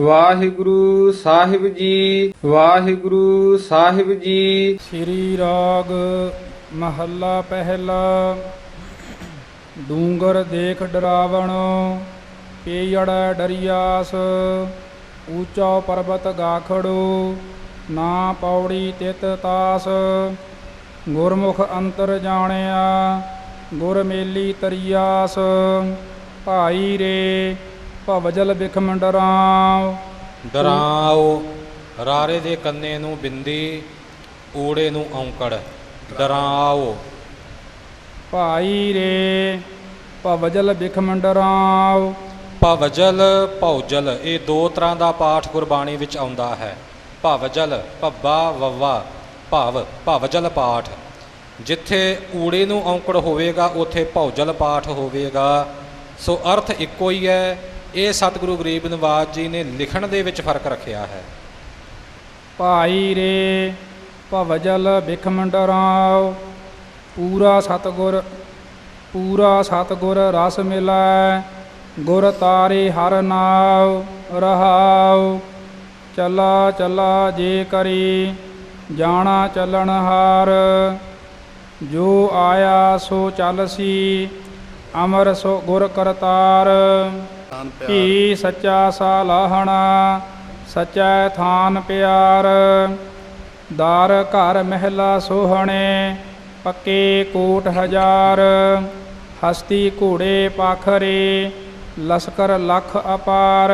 ਵਾਹਿਗੁਰੂ ਸਾਹਿਬ ਜੀ, ਵਾਹਿਗੁਰੂ ਸਾਹਿਬ ਜੀ। ਸ੍ਰੀ ਰਾਗ ਮਹੱਲਾ ਪਹਿਲਾ, ਡੂੰਗਰ ਦੇਖ ਡਰਾਵਣ, ਪੇਯੜ ਡਰਿਆਸ, ਊਚਾ ਪਰਬਤ ਗਾਖੜੋ, ਨਾ ਪੌੜੀ ਤਿਤ ਤਾਸ। ਗੁਰਮੁਖ ਅੰਤਰ ਜਾਣਿਆ, ਗੁਰ ਮੇਲੀ ਤਰੀਆਸ। ਭਾਈ ਰੇ ਭਵਜਲ ਬਿਖਮੰਡਰਾਮ ਡਰਾਓ ਰਾਰੇ ਦੇ ਕੰਨੇ ਨੂੰ ਬਿੰਦੀ ਊੜੇ ਨੂੰ ਔਂਕੜ। ਡਰਾਓ ਭਾਈ ਰੇ ਭਵਜਲ ਬਿਖਮੰਡਰਾਮ ਭਵਜਲ ਭੌਜਲ ਇਹ ਦੋ ਤਰ੍ਹਾਂ ਦਾ ਪਾਠ ਗੁਰਬਾਣੀ ਵਿੱਚ ਆਉਂਦਾ ਹੈ। ਭਵਜਲ ਭੱਬਾ ਵੱਵਾ ਭਵ ਭਵਜਲ ਪਾਠ। ਜਿੱਥੇ ਊੜੇ ਨੂੰ ਔਂਕੜ ਹੋਵੇਗਾ ਉੱਥੇ ਭੌਜਲ ਪਾਠ ਹੋਵੇਗਾ। ਸੋ ਅਰਥ ਇੱਕੋ ਹੀ ਹੈ ਇਹ ਸਤਿਗੁਰੂ ਗਰੀਬ ਨਿਵਾਜ ਜੀ ਨੇ ਲਿਖਣ ਦੇ ਵਿੱਚ ਫ਼ਰਕ ਰੱਖਿਆ ਹੈ। ਭਾਈ ਰੇ ਭਵਜਲ ਬਿਖਮੰਡਰਾਮ ਪੂਰਾ ਸਤਗੁਰ ਪੂਰਾ ਸਤਗੁਰ ਰਸ ਮਿਲੈ, ਗੁਰ ਤਾਰੇ ਹਰ ਨਾਉ ਰਹਾਉ। ਚਲਾ ਚਲਾ ਜੇ ਕਰੀ, ਜਾਣਾ ਚੱਲਣ ਹਾਰ। ਜੋ ਆਇਆ ਸੋ ਚੱਲਸੀ ਅਮਰ ਸੋ ਗੁਰ ਕਰਤਾਰ। ਭੀ ਸੱਚਾ ਸਾਲਾਹਣਾ, ਸਚੈ ਥਾਨ ਪਿਆਰ। ਦਾਰ ਘਰ ਮਹਿਲਾ ਸੋਹਣੇ, ਪੱਕੇ ਕੋਟ ਹਜ਼ਾਰ। ਹਸਤੀ ਘੋੜੇ ਪਾਖਰੇ, ਲਸਕਰ ਲੱਖ ਅਪਾਰ।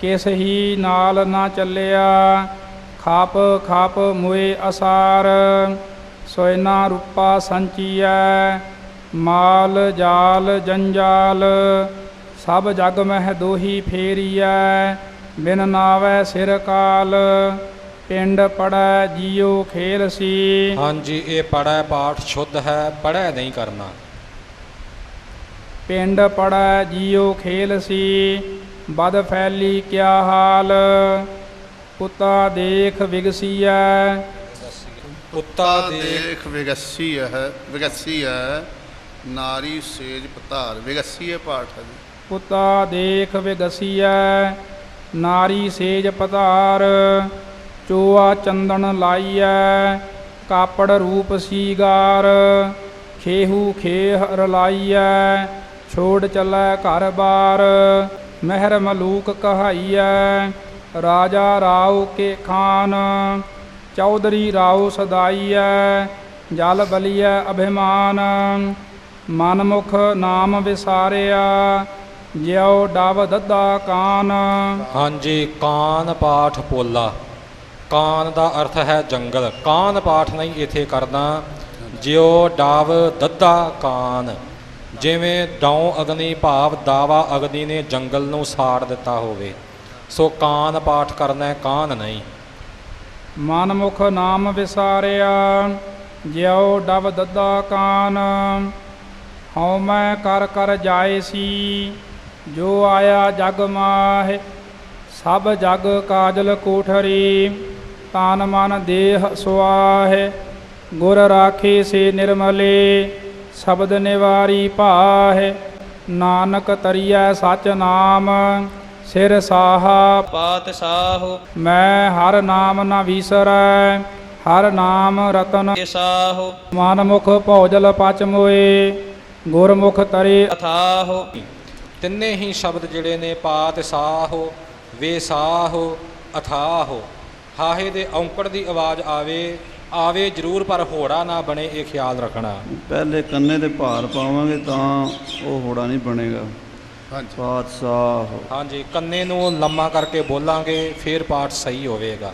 ਕਿਸ ਹੀ ਨਾਲ ਨਾ ਚੱਲਿਆ, ਖਾਪ ਖਾਪ ਮੁਏ ਅਸਾਰ। ਸੋਇਨਾ ਰੂਪਾ ਸੰਚੀਐ, ਮਾਲ ਜਾਲ ਜੰਜਾਲ। ਸਭ ਜਗ ਮਹਿ ਦੋਹੀ ਫੇਰੀਐ ਬਿਨ ਨਾਵੈ ਸਿਰ ਕਾਲ ਪਿੰਡ ਪੜੈ ਜੀਉ ਖੇਲ ਸੀ। ਹਾਂਜੀ ਇਹ ਪੜ੍ਹੈ ਪਾਠ ਸ਼ੁੱਧ ਹੈ ਪੜ੍ਹੈ ਨਹੀਂ ਕਰਨਾ। ਪਿੰਡ ਪੜੈ ਜੀਉ ਖੇਲ ਸੀ ਬਦ ਫੈਲੀ ਕਿਆ ਹਾਲ। ਕੁੱਤਾ ਦੇਖ ਵਿਗਸੀਐ। ਕੁੱਤਾ ਦੇਖ ਵਿਗਸੀ ਹੈ ਵਿਗਸੀ ਹੈ ਨਾਰੀ ਸੇਜ ਪਤਾਰ ਵਿਗਸੀ ਹੈ ਪਾਠ ਹੈ ਜੀ ਦੇਖ ਵਿਗਸੀਐ, ਨਾਰੀ ਸੇਜ ਪਧਾਰ, ਚੋਆ ਚੰਦਨ ਲਾਈਐ, ਕਾਪੜ ਰੂਪ ਸੀਗਾਰ, ਖੇਹੂ ਖੇਹ ਰਲਾਈਐ, ਛੋੜ ਚੱਲੈ ਘਰ ਬਾਰ, ਮਹਿਰ ਮਲੂਕ ਕਹਾਈਐ, ਰਾਜਾ ਰਾਉ ਕੇ ਖਾਨ, ਚੌਧਰੀ ਰਾਉ ਸਦਾਈਐ, ਜਲ ਬਲੀਐ ਅਭਿਮਾਨ ਮਨਮੁਖ ਨਾਮ ਵਿਸਾਰਿਆ ਜਿਉ ਡਵ ਦੱਦਾ ਕਾਨ। ਹਾਂਜੀ ਕਾਨ ਪਾਠ ਪੋਲਾ। ਕਾਨ ਦਾ ਅਰਥ ਹੈ ਜੰਗਲ। ਕਾਨ ਪਾਠ ਨਹੀਂ ਇਥੇ ਕਰਨਾ ਜਿਉ ਡਾਵ ਦੱਦਾ ਕਾਨ। ਜਿਵੇਂ ਡੌ ਅਗਨੀ ਭਾਵ ਦਾਵਾ ਅਗਨੀ ਨੇ ਜੰਗਲ ਨੂੰ ਸਾੜ ਦਿੱਤਾ ਹੋਵੇ ਸੋ ਕਾਨ ਪਾਠ ਕਰਨਾ ਕਾਨ ਨਹੀਂ। ਮਨਮੁਖ ਨਾਮ ਵਿਸਾਰਿਆ ਜਿਉ ਡਵ ਦੱਦਾ ਕਾਨ। ਹਉ ਮੈਂ ਕਰ ਕਰ ਜਾਏ ਸੀ ਜੋ ਆਇਆ ਜਗ ਮਾਹਿ ਸਭ ਜਗ ਕਾਜਲ ਕੋਠਰੀ ਤਨ ਮਨ ਦੇਹ ਸੁਆਹਿ ਗੁਰ ਰਾਖੇ ਸੇ ਨਿਰਮਲੇ ਸ਼ਬਦ ਨਿਵਾਰੀ ਭਾਹਿ ਨਾਨਕ ਤਰੀਐ ਸਚ ਨਾਮ ਸਿਰ ਸਾਹਾ। ਪਾਤਸ਼ਾਹ ਮੈਂ ਹਰ ਨਾਮ ਨਾ ਵਿਸਰੈ ਹਰ ਨਾਮ ਰਤਨ। ਇਸਾਹ ਮਨਮੁਖ ਭੌਜਲ ਪਚ ਮੋਏ ਗੁਰਮੁਖ ਤਰੇ। ਅਥਾਹ। ਤਿੰਨੇ ਹੀ ਸ਼ਬਦ ਜਿਹੜੇ ਨੇ ਪਾਤ ਸਾਹੋ ਵੇਸਾਹੋ ਅਥਾਹੋ। ਹਾਹੇ ਦੇ ਔਂਕੜ ਦੀ ਆਵਾਜ਼ ਆਵੇ ਆਵੇ ਜ਼ਰੂਰ ਪਰ ਹੋੜਾ ਨਾ ਬਣੇ ਇਹ ਖਿਆਲ ਰੱਖਣਾ। ਪਹਿਲੇ ਕੰਨੇ ਤੇ ਭਾਰ ਪਾਵਾਂਗੇ ਤਾਂ ਉਹ ਹੋੜਾ ਨਹੀਂ ਬਣੇਗਾ। ਹਾਂਜੀ। ਪਾਤਸ਼ਾਹ ਹਾਂਜੀ ਕੰਨੇ ਨੂੰ ਲੰਮਾ ਕਰਕੇ ਬੋਲਾਂਗੇ ਫਿਰ ਪਾਠ ਸਹੀ ਹੋਵੇਗਾ।